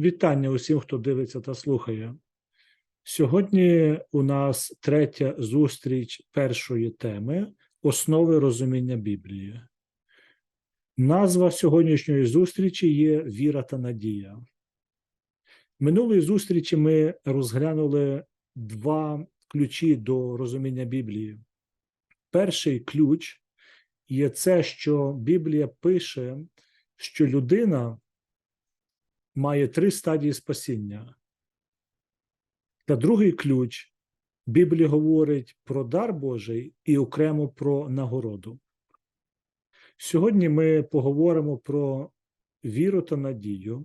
Вітання усім, хто дивиться та слухає. Сьогодні у нас третя зустріч першої теми основи розуміння Біблії. Назва сьогоднішньої зустрічі є Віра та надія. Минулої зустрічі ми розглянули два ключі до розуміння Біблії. Перший ключ є це, що Біблія пише, що людина має три стадії спасіння. Та другий ключ Біблія говорить про дар Божий і окремо про нагороду. Сьогодні ми поговоримо про віру та надію.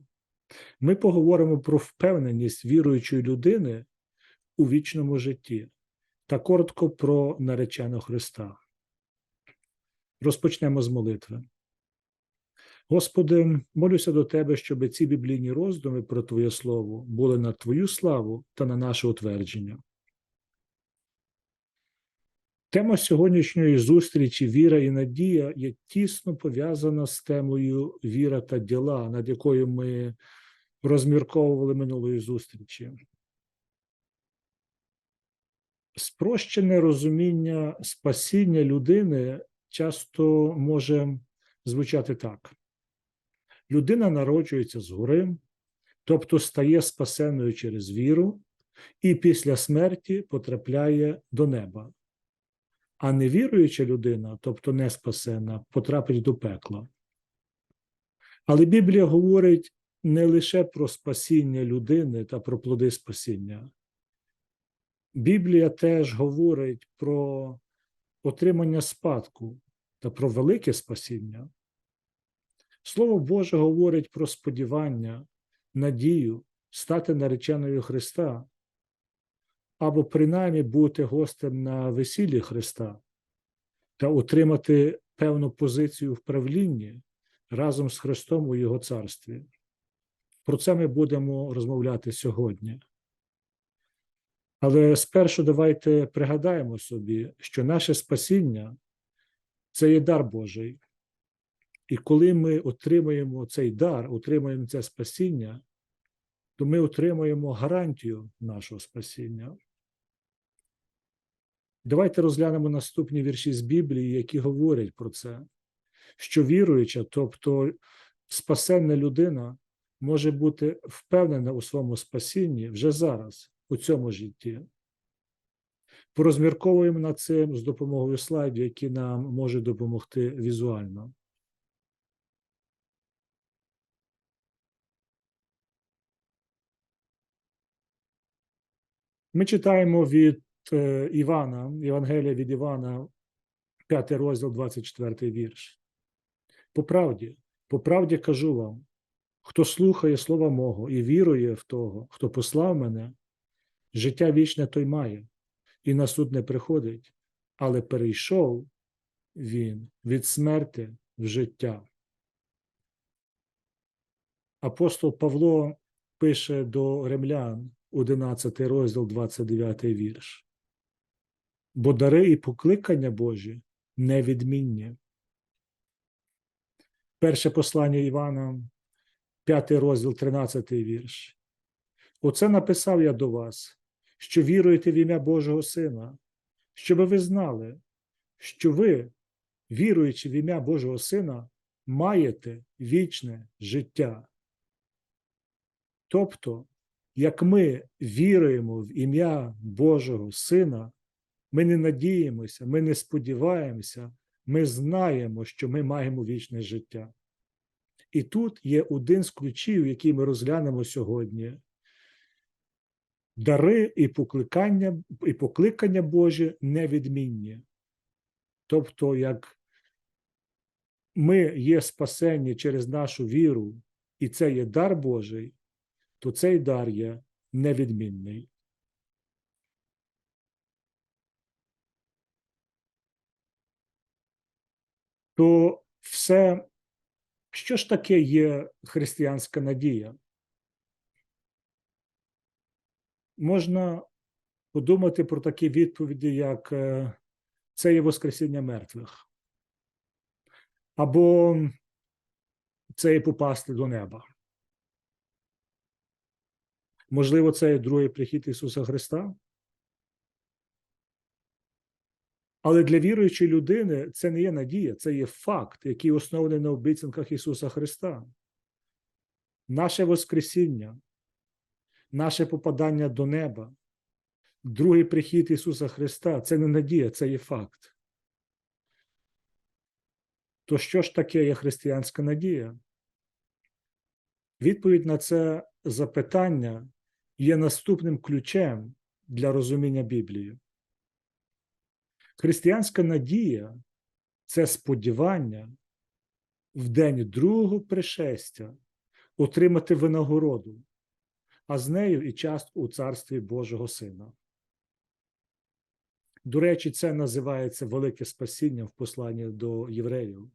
Ми поговоримо про впевненість віруючої людини у вічному житті та коротко про нареченого Христа. Розпочнемо з молитви. Господи, молюся до Тебе, щоб ці біблійні роздуми про Твоє Слово були на Твою славу та на наше утвердження. Тема сьогоднішньої зустрічі Віра і надія є тісно пов'язана з темою віра та діла, над якою ми розмірковували минулої зустрічі. Спрощене розуміння спасіння людини часто може звучати так: людина народжується згори, тобто стає спасенною через віру, і після смерті потрапляє до неба. А невіруюча людина, тобто не спасена, потрапить до пекла. Але Біблія говорить не лише про спасіння людини та про плоди спасіння. Біблія теж говорить про отримання спадку та про велике спасіння. Слово Боже говорить про сподівання, надію стати нареченою Христа або принаймні бути гостем на весіллі Христа та отримати певну позицію в правлінні разом з Христом у Його царстві. Про це ми будемо розмовляти сьогодні. Але спершу давайте пригадаємо собі, що наше спасіння це є дар Божий. І коли ми отримуємо цей дар, отримуємо це спасіння, то ми отримуємо гарантію нашого спасіння. Давайте розглянемо наступні вірші з Біблії, які говорять про це, що віруюча, тобто спасенна людина, може бути впевнена у своєму спасінні вже зараз, у цьому житті. Порозмірковуємо над цим з допомогою слайдів, які нам можуть допомогти візуально. Ми читаємо від е, Івана, Євангелія від Івана, 5 розділ, 24 вірш. По правді, по правді кажу вам, хто слухає слова мого і вірує в того, хто послав мене, життя вічне той має, і на суд не приходить, але перейшов він від смерти в життя. Апостол Павло пише до римлян, 11 розділ, 29 вірш. Бо дари і покликання Божі невідмінні. Перше послання Івана, 5 розділ, 13 вірш. Оце написав я до вас, що віруєте в ім'я Божого Сина, щоб ви знали, що ви, віруючи в ім'я Божого Сина, маєте вічне життя. Тобто, як ми віруємо в ім'я Божого Сина, ми не надіємося, ми не сподіваємося, ми знаємо, що ми маємо вічне життя. І тут є один з ключів, який ми розглянемо сьогодні. Дари і покликання, і покликання Божі невідмінні. Тобто, як ми є спасені через нашу віру, і це є дар Божий, то цей дар є невідмінний. То все, що ж таке є християнська надія? Можна подумати про такі відповіді, як е, це є Воскресіння мертвих, або це є попасти до неба. Можливо, це є другий прихід Ісуса Христа. Але для віруючої людини це не є надія, це є факт, який оснований на обіцянках Ісуса Христа. Наше Воскресіння, наше попадання до неба, другий прихід Ісуса Христа це не надія, це є факт. То що ж таке є християнська надія? Відповідь на це запитання є наступним ключем для розуміння Біблії. Християнська надія це сподівання в день другого пришестя отримати винагороду, а з нею і частку у царстві Божого Сина. До речі, це називається велике спасіння в посланні до євреїв.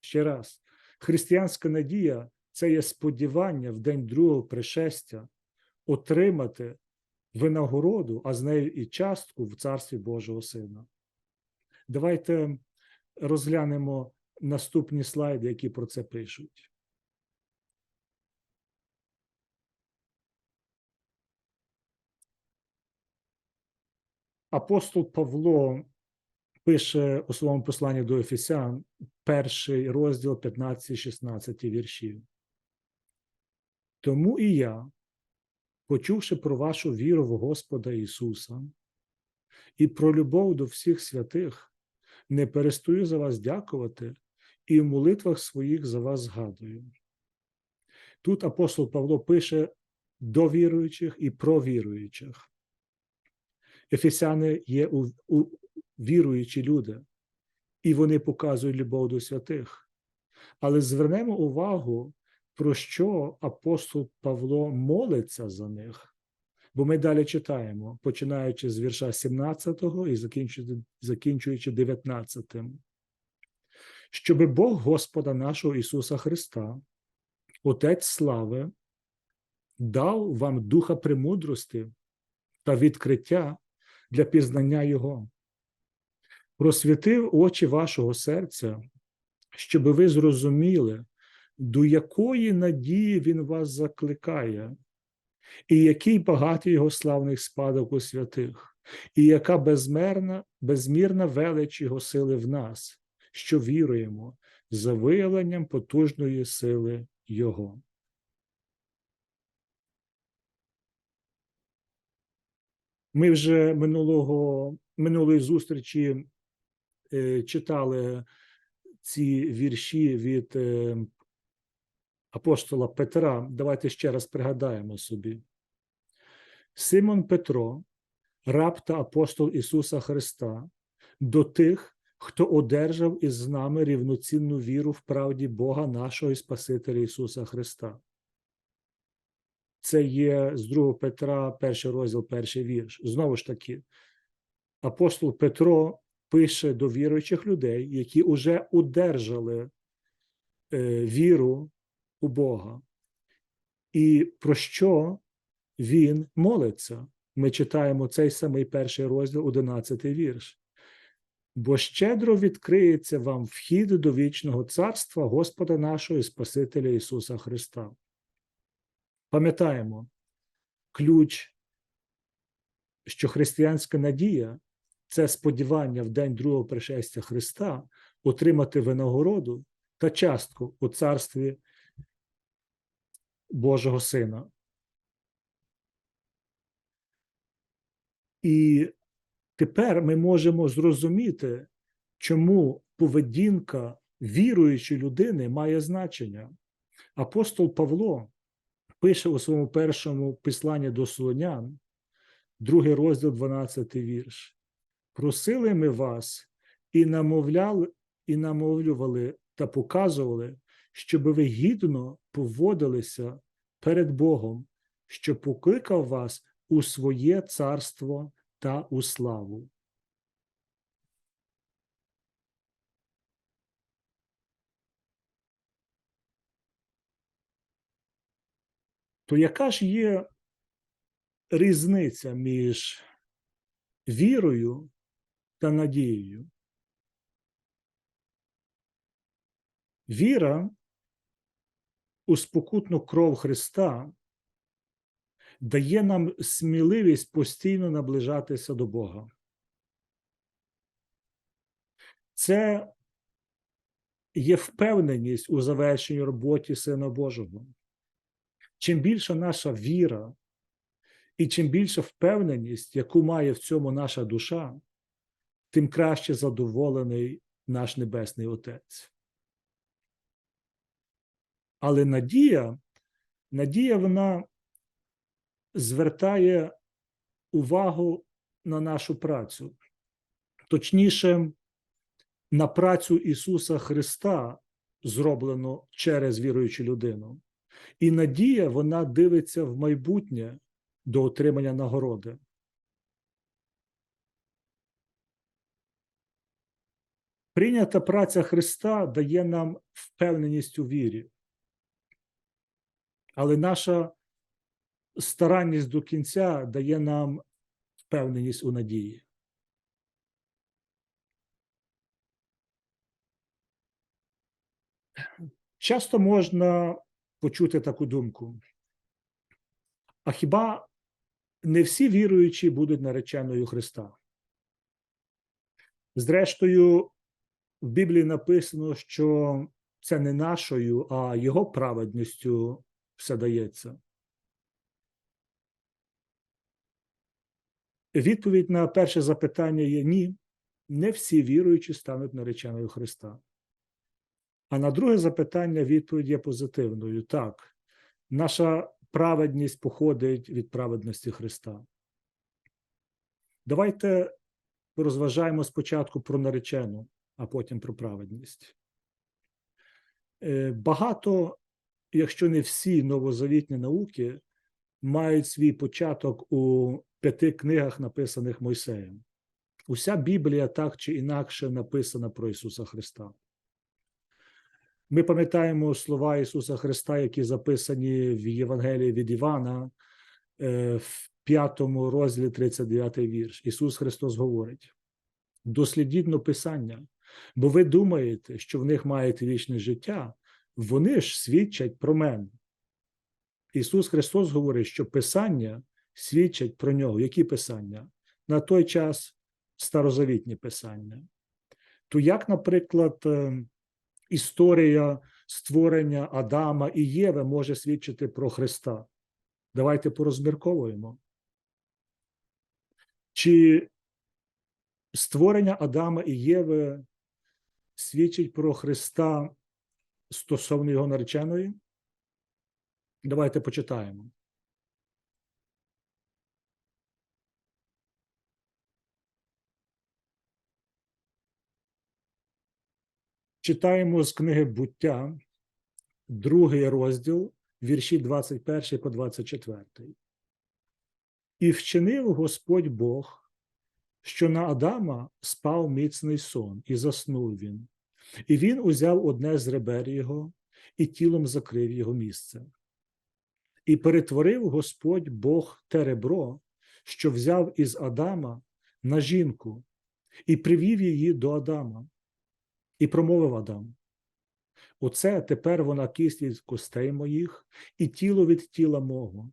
Ще раз, християнська надія це є сподівання в день другого пришестя отримати винагороду, а з нею і частку в царстві Божого Сина. Давайте розглянемо наступні слайди, які про це пишуть. Апостол Павло пише у своєму посланні до Ефесян, перший розділ 15-16 віршів. Тому і я, почувши про вашу віру в Господа Ісуса і про любов до всіх святих, не перестаю за вас дякувати і в молитвах своїх за вас згадую. Тут апостол Павло пише до віруючих і про віруючих. Ефесяни є у, у, віруючі люди, і вони показують любов до святих. Але звернемо увагу, про що апостол Павло молиться за них. Бо ми далі читаємо, починаючи з вірша 17 і закінчуючи, закінчуючи 19. Щоби Бог Господа нашого Ісуса Христа, Отець слави, дав вам духа премудрости та відкриття для пізнання Його, просвітив очі вашого серця, щоб ви зрозуміли, до якої надії Він вас закликає, і який багатий його славних спадок у святих, і яка безмерна, безмірна велич Його сили в нас, що віруємо за виявленням потужної сили Його. Ми вже минулого, минулої зустрічі е, читали ці вірші від е, апостола Петра. Давайте ще раз пригадаємо собі. Симон Петро, раб та апостол Ісуса Христа, до тих, хто одержав із нами рівноцінну віру в правді Бога нашого і Спасителя Ісуса Христа. Це є з 2 Петра, перший розділ, перший вірш. Знову ж таки, апостол Петро пише до віруючих людей, які вже одержали е, віру у Бога. І про що він молиться? Ми читаємо цей самий перший розділ, 11 вірш. Бо щедро відкриється вам вхід до вічного царства Господа нашого і Спасителя Ісуса Христа. Пам'ятаємо ключ, що християнська надія це сподівання в день другого пришестя Христа отримати винагороду та частку у царстві Божого Сина. І тепер ми можемо зрозуміти, чому поведінка віруючої людини має значення. Апостол Павло пише у своєму першому посланні до Солонян, другий розділ, 12 вірш. Просили ми вас і намовляли, і намовлювали та показували, щоб ви гідно поводилися перед Богом, що покликав вас у своє царство та у славу. То яка ж є різниця між вірою та надією? Віра у спокутну кров Христа дає нам сміливість постійно наближатися до Бога. Це є впевненість у завершенні роботі Сина Божого. Чим більша наша віра, і чим більша впевненість, яку має в цьому наша душа, тим краще задоволений наш Небесний Отець. Але надія, надія вона звертає увагу на нашу працю, точніше, на працю Ісуса Христа, зроблену через віруючу людину. І надія вона дивиться в майбутнє до отримання нагороди. Прийнята праця Христа дає нам впевненість у вірі, але наша старанність до кінця дає нам впевненість у надії. Часто можна почути таку думку. А хіба не всі віруючі будуть нареченою Христа? Зрештою, в Біблії написано, що це не нашою, а Його праведністю все дається. Відповідь на перше запитання є ні, не всі віруючі стануть нареченою Христа. А на друге запитання відповідь є позитивною. Так, наша праведність походить від праведності Христа. Давайте розважаємо спочатку про наречену, а потім про праведність. Е, багато, якщо не всі новозавітні науки, мають свій початок у п'яти книгах, написаних Мойсеєм. Уся Біблія так чи інакше написана про Ісуса Христа. Ми пам'ятаємо слова Ісуса Христа, які записані в Євангелії від Івана е, в п'ятому розділі 39 вірш. Ісус Христос говорить: дослідіть Писання, бо ви думаєте, що в них маєте вічне життя, вони ж свідчать про мене. Ісус Христос говорить, що Писання свідчать про нього. Які писання? На той час старозавітні писання. То як, наприклад, е, історія створення Адама і Єви може свідчити про Христа? Давайте порозмірковуємо. Чи створення Адама і Єви свідчить про Христа стосовно його нареченої? Давайте почитаємо. Читаємо з книги буття, другий розділ, вірші 21 по 24. І вчинив Господь Бог, що на Адама спав міцний сон, і заснув він. І він узяв одне з ребер його і тілом закрив його місце. І перетворив Господь Бог те ребро, що взяв із Адама на жінку, і привів її до Адама. І промовив Адам: Оце тепер вона кість від костей моїх, і тіло від тіла мого.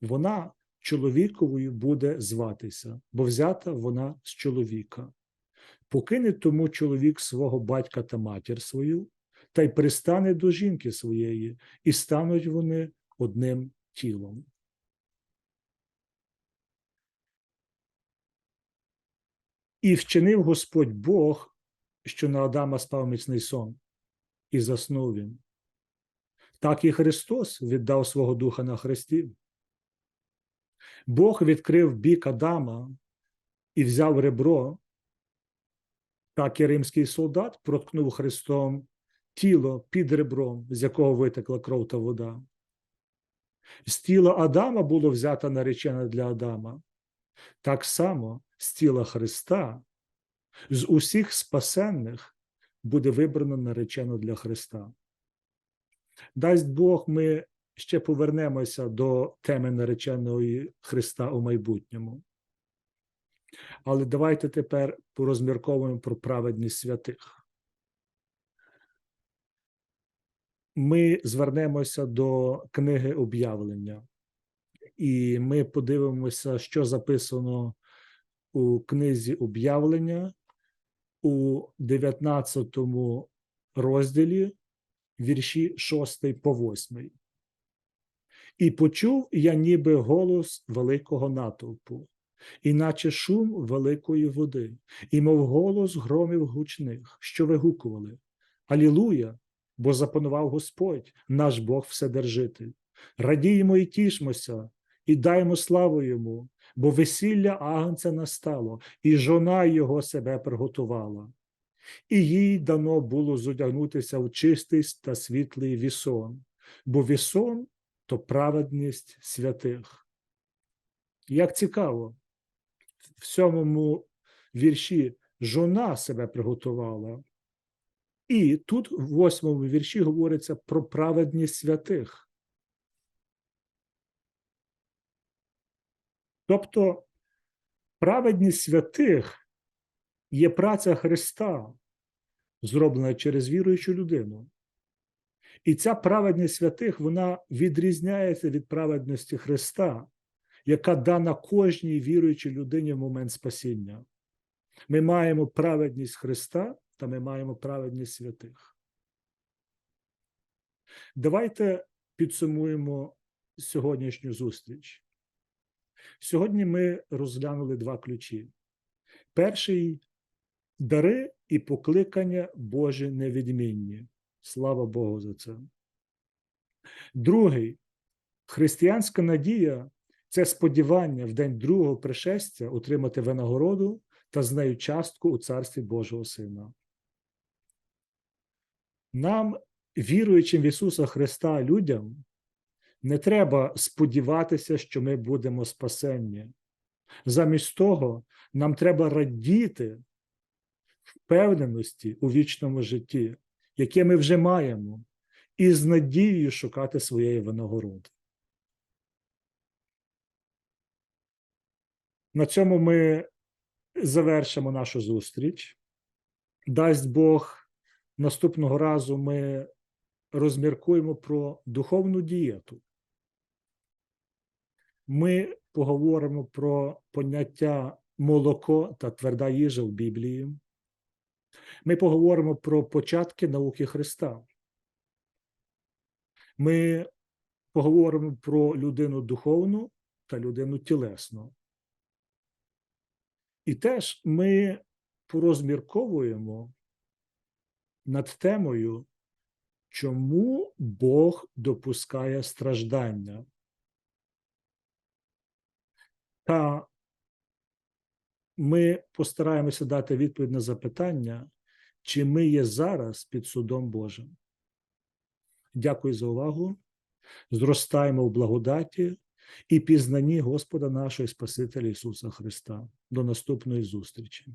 Вона чоловіковою буде зватися, бо взята вона з чоловіка. Покине тому чоловік свого батька та матір свою, та й пристане до жінки своєї, і стануть вони одним тілом. І вчинив Господь Бог що на Адама спав міцний сон, і заснув він. Так і Христос віддав свого Духа на Христі. Бог відкрив бік Адама і взяв ребро, так і римський солдат проткнув Христом тіло під ребром, з якого витекла кров та вода. З тіла Адама було взято наречене для Адама. Так само з тіла Христа з усіх спасенних буде вибрано наречено для Христа. Дасть Бог, ми ще повернемося до теми нареченої Христа у майбутньому. Але давайте тепер порозмірковуємо про праведність святих. Ми звернемося до книги об'явлення і ми подивимося, що записано у книзі об'явлення у 19 розділі, вірші 6 по 8. І почув я ніби голос великого натовпу, іначе шум великої води, і мов голос громів гучних, що вигукували Алілуя! Бо запанував Господь, наш Бог Вседержитель. Радіємо і тішмося, і даймо славу йому, бо весілля Агнця настало, і жона його себе приготувала. І їй дано було зодягнутися в чистий та світлий вісон, бо вісон то праведність святих. Як цікаво, в сьомому вірші жона себе приготувала, і тут в восьмому вірші говориться про праведність святих. Тобто праведність святих є праця Христа, зроблена через віруючу людину. І ця праведність святих вона відрізняється від праведності Христа, яка дана кожній віруючій людині в момент спасіння. Ми маємо праведність Христа та ми маємо праведність святих. Давайте підсумуємо сьогоднішню зустріч. Сьогодні ми розглянули два ключі. Перший дари і покликання Божі невідмінні. Слава Богу за це. Другий християнська надія це сподівання в день другого пришестя отримати винагороду та з нею частку у царстві Божого Сина. Нам, віруючим в Ісуса Христа людям, не треба сподіватися, що ми будемо спасенні. Замість того, нам треба радіти впевненості у вічному житті, яке ми вже маємо, і з надією шукати своєї винагороди. На цьому ми завершимо нашу зустріч. Дасть Бог, наступного разу ми розміркуємо про духовну дієту. Ми поговоримо про поняття молоко та тверда їжа в Біблії. Ми поговоримо про початки науки Христа. Ми поговоримо про людину духовну та людину тілесну. І теж ми порозмірковуємо над темою, чому Бог допускає страждання. Та ми постараємося дати відповідь на запитання, чи ми є зараз під судом Божим. Дякую за увагу. Зростаємо в благодаті і пізнанні Господа нашого і Спасителя Ісуса Христа. До наступної зустрічі.